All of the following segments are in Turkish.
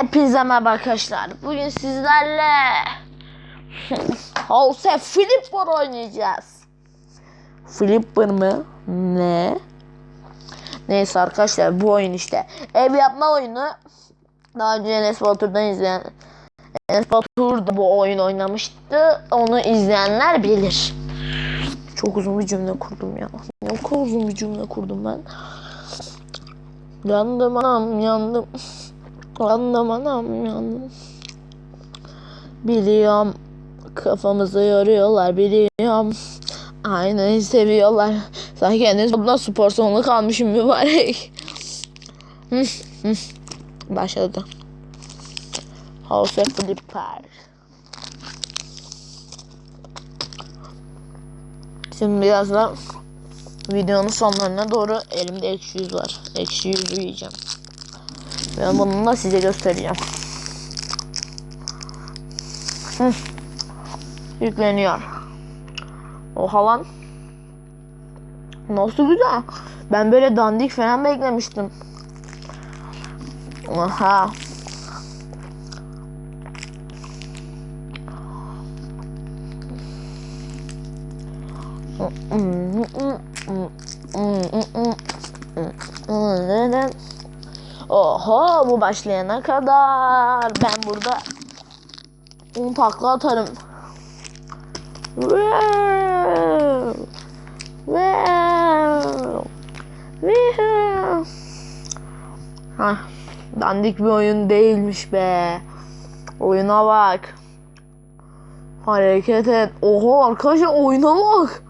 Hepinize merhaba arkadaşlar. Bugün sizlerle House Flipper oynayacağız. Flipper mı? Ne? Neyse arkadaşlar bu oyun işte. Ev yapma oyunu. Daha önce Enes Batur'dan izleyen Enes Batur bu oyun oynamıştı. Onu izleyenler bilir. Çok uzun bir cümle kurdum ya. Ne kadar uzun bir cümle kurdum ben. Yandım anam yandım. Yandım anam yandım. Biliyorum kafamızı yoruyorlar biliyorum. Aynayı seviyorlar. Sanki henüz bundan spor salonu kalmışım mübarek. Başladı. House Flipper. Şimdi birazdan videonun sonlarına doğru elimde ekşi yüz var. Ekşi yüzü yiyeceğim. Ben bunu da size göstereceğim. Hı. Yükleniyor. Oha lan. Nasıl güzel. Ben böyle dandik falan beklemiştim. Aha. Başlayana kadar ben burada 10 takla atarım. Hah, dandik bir oyun değilmiş be. Oyuna bak. Hareket et. Oho arkadaşlar oyuna bak.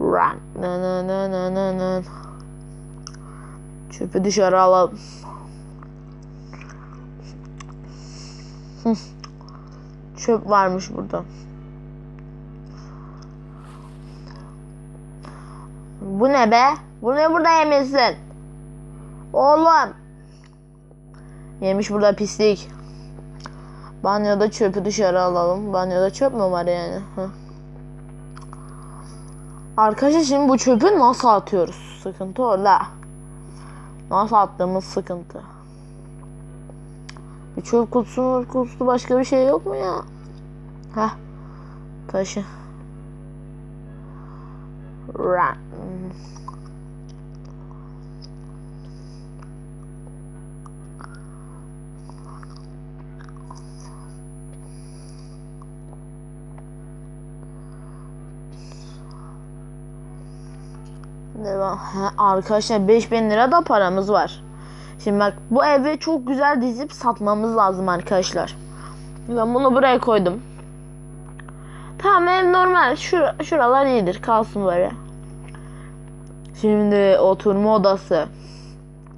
Run. Na na na na na na. Çöpü dışarı alalım. Çöp varmış burada. Bu ne be? Bu ne burada yemişsin? Oğlum. Yemiş burada pislik. Banyoda çöpü dışarı alalım. Banyoda çöp mü var yani? Hı. Arkadaşlar şimdi bu çöpü nasıl atıyoruz? Sıkıntı orada. Nasıl attığımız sıkıntı. Bir çöp kutusu kutusu başka bir şey yok mu ya? Heh. Taşı. Run. Devam. Ha, arkadaşlar 5000 lira da paramız var. Şimdi bak bu evi çok güzel dizip satmamız lazım arkadaşlar. Ben bunu buraya koydum. Tamam ev normal. Şur şuralar iyidir. Kalsın böyle. Şimdi oturma odası.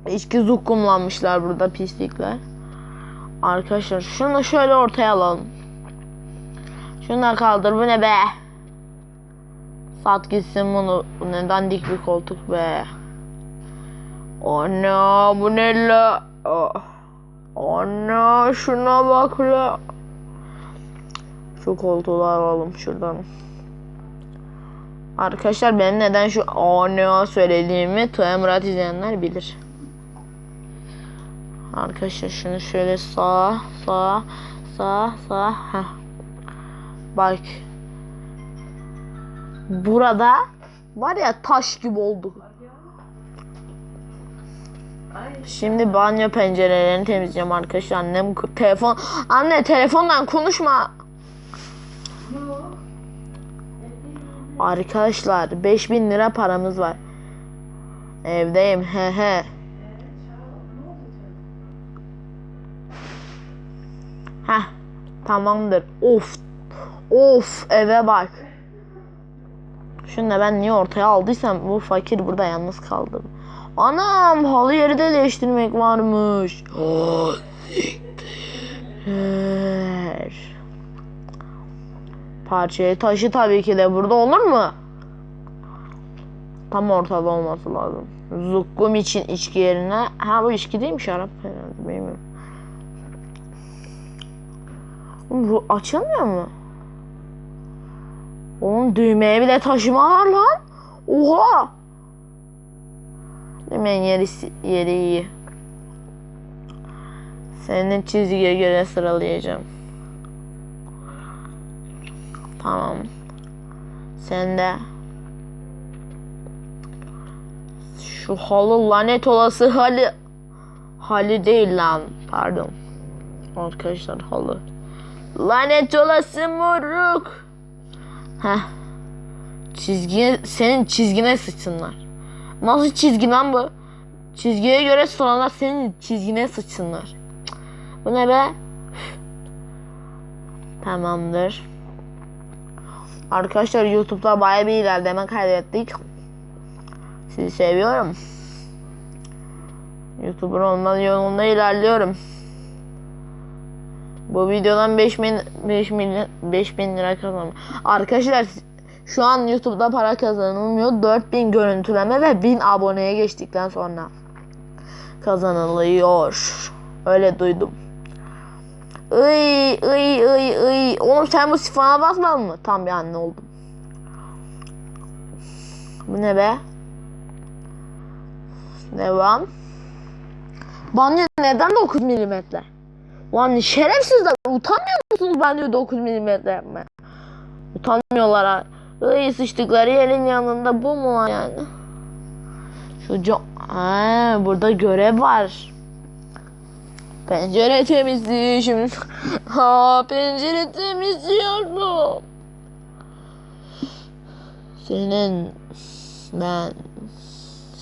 İçki zukkumlanmışlar burada pislikler. Arkadaşlar şunu şöyle ortaya alalım. Şunu da kaldır. Bu ne be? Sat gitsin bunu. Bu neden dik bir koltuk be? Ana bu ne la? Ana şuna bak la. Şu koltuğu alalım şuradan. Arkadaşlar benim neden şu ana söylediğimi Tuğya Murat izleyenler bilir. Arkadaşlar şunu şöyle sağa sağa sağa sağa. Heh. Bak. Burada var ya taş gibi oldu. Şimdi banyo pencerelerini temizleyeceğim arkadaşlar. Annem telefon anne telefondan konuşma. Arkadaşlar 5000 lira paramız var. Evdeyim he he. Heh tamamdır. Of. Of eve bak. Şunu da ben niye ortaya aldıysam bu fakir burada yalnız kaldı. Anam halı yeri de değiştirmek varmış. Oh. Parçayı taşı tabii ki de burada olur mu? Tam ortada olması lazım. Zukkum için içki yerine. Ha bu içki değil mi şarap herhalde bilmiyorum. Bu açılmıyor mu? Oğlum düğmeye bile taşıma lan. Oha. Hemen yeri, yeri iyi. Senin çizgiye göre sıralayacağım. Tamam. Sen de şu halı lanet olası halı halı değil lan pardon arkadaşlar halı lanet olası moruk Heh. Çizgiye, senin çizgine sıçsınlar. Nasıl çizgi lan bu? Çizgiye göre sıralar senin çizgine sıçsınlar. Bu ne be? Tamamdır. Arkadaşlar YouTube'da bayağı bir ilerleme kaydettik. Sizi seviyorum. YouTuber olma yolunda ilerliyorum. Bu videodan 5000 5000 5000 lira kazandım. Arkadaşlar şu an YouTube'da para kazanılmıyor. 4000 görüntüleme ve 1000 aboneye geçtikten sonra kazanılıyor. Öyle duydum. Iy ıy ıy ıy. Oğlum sen bu sifona basmadın mı? Tam bir anne oldum. Bu ne be? Devam. Banyo neden 9 milimetre? Lan şerefsizler utanmıyor musunuz banyo 9 milimetre yapmaya? Utanmıyorlar ha. Iy sıçtıkları yerin yanında bu mu lan yani? Şu ha, burada görev var. Pencere temizliği şimdi. Ha pencere temizliyorum. Senin ben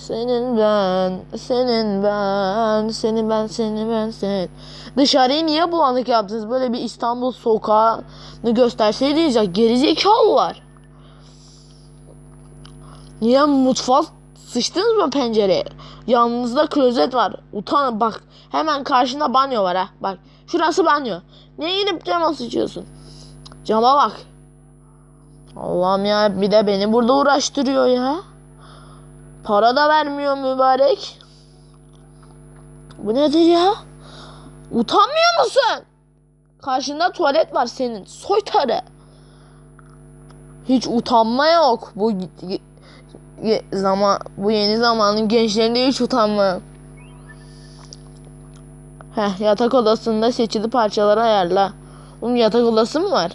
senin ben senin ben seni ben seni ben sen. Dışarıyı niye bulanık yaptınız? Böyle bir İstanbul sokağını gösterseydiniz ya gerizekalılar. Niye mutfak sıçtınız mı pencereye? Yanınızda klozet var. Utan bak hemen karşında banyo var ha. Bak şurası banyo. Niye gidip cama sıçıyorsun? Cama bak. Allah'ım ya bir de beni burada uğraştırıyor ya. Para da vermiyor mübarek. Bu nedir ya? Utanmıyor musun? Karşında tuvalet var senin. Soytarı. Hiç utanma yok. Bu zaman bu yeni zamanın gençlerinde hiç utanma. yok. Heh, yatak odasında seçili parçaları ayarla. Oğlum yatak odası mı var?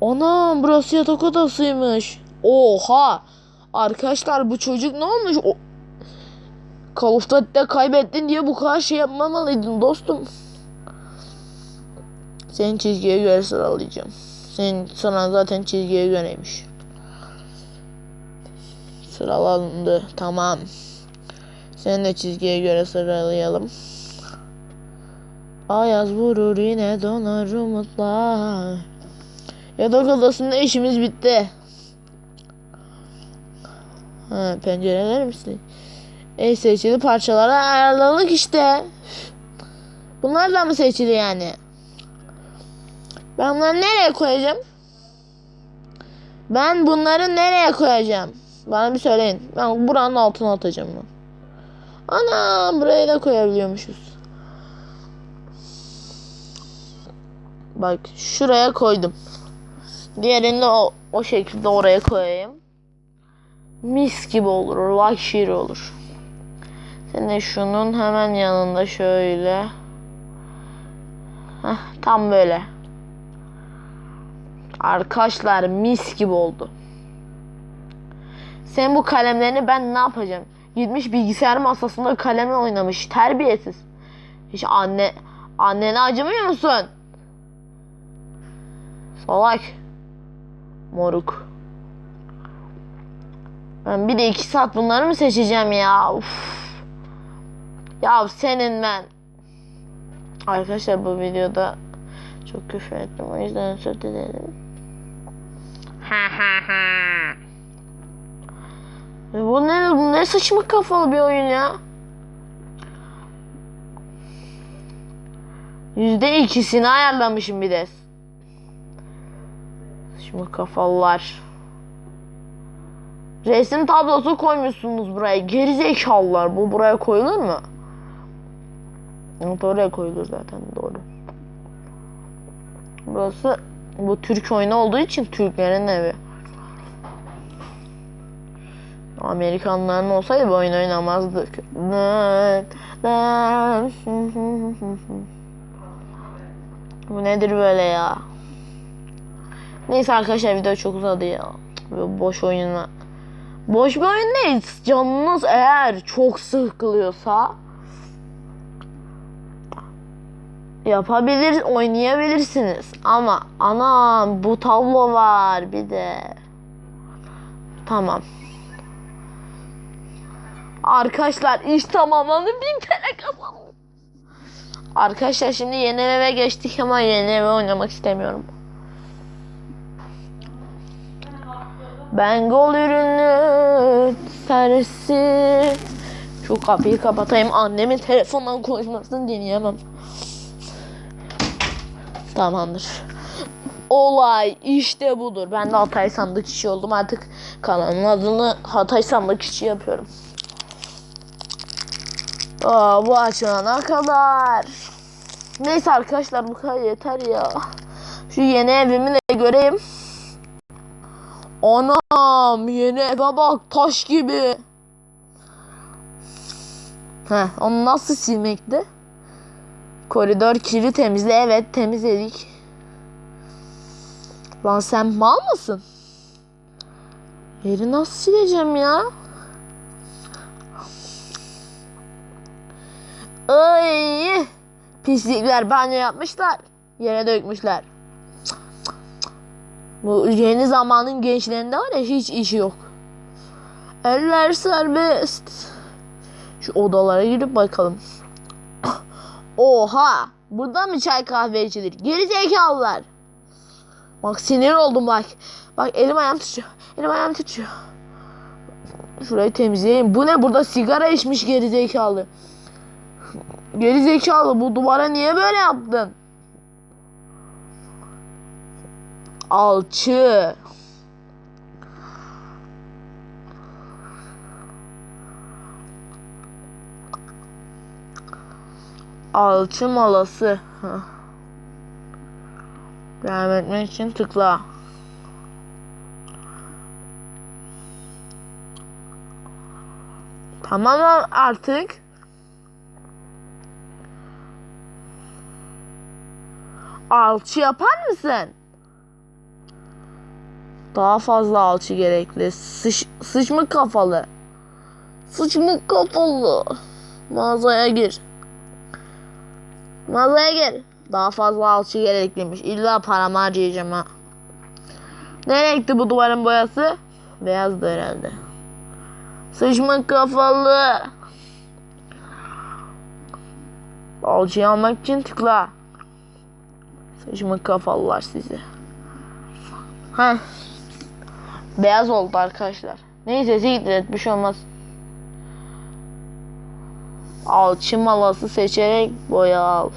Anam burası yatak odasıymış. Oha! Arkadaşlar bu çocuk ne olmuş? O... Call of Duty'de kaybettin diye bu kadar şey yapmamalıydın dostum. Senin çizgiye göre sıralayacağım. Senin sıran zaten çizgiye göreymiş. Sıralandı. Tamam. Seni de çizgiye göre sıralayalım. Ayaz vurur yine donar umutlar. Yatak odasında işimiz bitti. Ha, pencereler misin? E seçili parçalara ayarladık işte. Bunlar da mı seçili yani? Ben bunları nereye koyacağım? Ben bunları nereye koyacağım? Bana bir söyleyin. Ben buranın altına atacağım bunu. Ana buraya da koyabiliyormuşuz. Bak şuraya koydum. Diğerini o, o şekilde oraya koyayım. Mis gibi olur. Luxury olur. Sen de şunun hemen yanında şöyle. Heh, tam böyle. Arkadaşlar mis gibi oldu. Sen bu kalemlerini ben ne yapacağım? Gitmiş bilgisayar masasında kalemle oynamış. Terbiyesiz. Hiç anne annene acımıyor musun? Salak. Moruk. Ben bir de iki saat bunları mı seçeceğim ya? Uf. Ya senin ben. Arkadaşlar bu videoda çok küfür ettim. O yüzden özür dilerim. Ha ha ha. E Bu ne, bu ne saçma kafalı bir oyun ya. Yüzde ikisini ayarlamışım bir de. Saçma kafalılar. Resim tablosu koymuşsunuz buraya. Gerizekalılar. Bu buraya koyulur mu? Evet oraya koyulur zaten doğru. Burası bu Türk oyunu olduğu için Türklerin evi. Amerikanların olsaydı bu oyun oynamazdık. Bu nedir böyle ya? Neyse arkadaşlar video çok uzadı ya. Böyle boş oyuna. Boş bir oyun değil. Canınız eğer çok sıkılıyorsa yapabilir, oynayabilirsiniz. Ama anam bu tablo var bir de. Tamam. Arkadaşlar iş tamamlandı. Bin TL kazandım. Arkadaşlar şimdi yeni eve geçtik ama yeni eve oynamak istemiyorum. Ben gol ürünü serisi. Şu kapıyı kapatayım. Annemin telefondan konuşmasını dinleyemem. Tamamdır. Olay işte budur. Ben de Hatay sandık işi oldum. Artık kanalın adını Hatay sandık işi yapıyorum. Aa, bu açılana kadar. Neyse arkadaşlar bu kadar yeter ya. Şu yeni evimi de göreyim. Anam yeni eve bak taş gibi. Heh, onu nasıl silmekti? Koridor kiri temizle. Evet temizledik. Lan sen mal mısın? Yeri nasıl sileceğim ya? Ay! Pislikler banyo yapmışlar. Yere dökmüşler. Bu yeni zamanın gençlerinde var ya hiç işi yok. Eller serbest. Şu odalara girip bakalım. Oha! Burada mı çay kahve içilir? Geri zekalılar. Bak sinir oldum bak. Bak elim ayağım tutuyor. Elim ayağım tutuyor. Şurayı temizleyeyim. Bu ne? Burada sigara içmiş geri zekalı. Geri zekalı bu duvara niye böyle yaptın? Alçı. Alçı malası. Devam etmek için tıkla. Tamam artık. Alçı yapar mısın? Daha fazla alçı gerekli. Sıç, sıçmık kafalı. Sıçmık kafalı. Mağazaya gir. Mağazaya gir. Daha fazla alçı gerekliymiş. İlla paramı harcayacağım ha. Ne renkti bu duvarın boyası? Beyazdı herhalde. Sıçmık kafalı. Alçıyı almak için tıkla. Sıçmık kafalılar sizi. Heh. Beyaz oldu arkadaşlar. Neyse siktir et bir şey olmaz. Alçı malası seçerek boya al.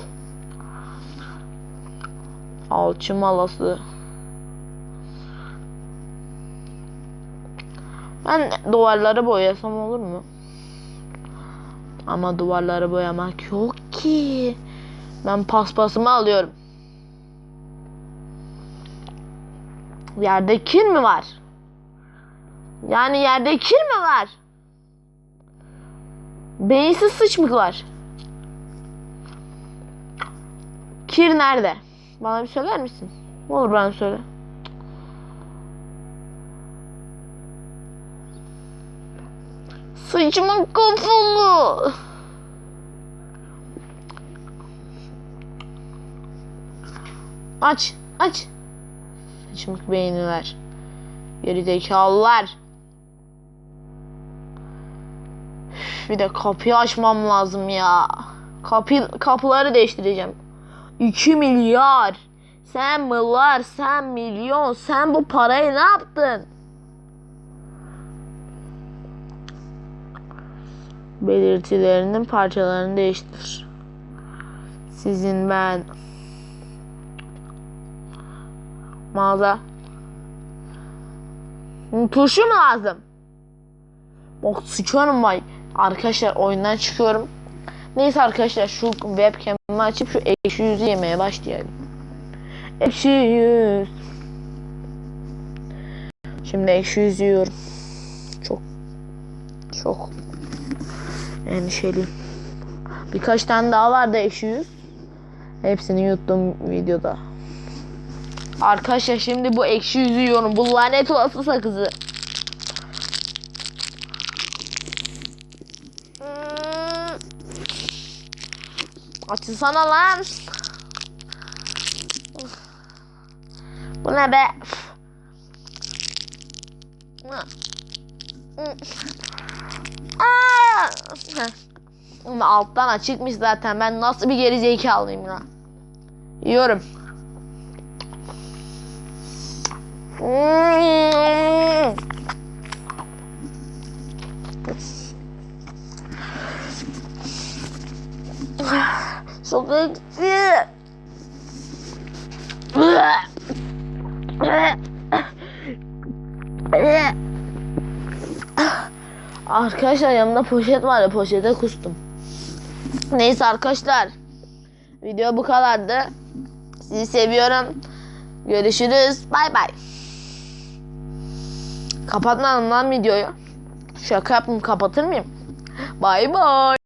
Alçı malası. Ben duvarları boyasam olur mu? Ama duvarları boyamak yok ki. Ben paspasımı alıyorum. Yerde kir mi var? Yani yerde kir mi var? Beyinsiz sıçmık var. Kir nerede? Bana bir söyler misin? Ne olur bana söyle. Sıçmık kafalı. Aç, aç. Sıçmık beyniler. Gerizekalılar. Bir de kapıyı açmam lazım ya. Kapı, kapıları değiştireceğim. 2 milyar. Sen milyar, sen milyon, sen bu parayı ne yaptın? Belirtilerinin parçalarını değiştir. Sizin ben mağaza. Turşu mu lazım? Bak sıçıyorum vay. Arkadaşlar oyundan çıkıyorum. Neyse arkadaşlar şu webcam'ı açıp şu ekşi yüzü yemeye başlayalım. Ekşi yüz. Şimdi ekşi yüz yiyorum. Çok Çok endişeliyim. Birkaç tane daha vardı ekşi yüz. Hepsini yuttum videoda. Arkadaşlar şimdi bu ekşi yüzü yiyorum. Bu lanet olası sakızı. Açılsana lan. Bu ne be? Alttan açıkmış zaten. Ben nasıl bir geri zekalıyım ya. Yiyorum. Hmm. Çok ekşi. Arkadaşlar yanımda poşet var ya poşete kustum. Neyse arkadaşlar. Video bu kadardı. Sizi seviyorum. Görüşürüz. Bay bay. Kapatmadım lan videoyu. Şaka yaptım kapatır mıyım? Bay bay.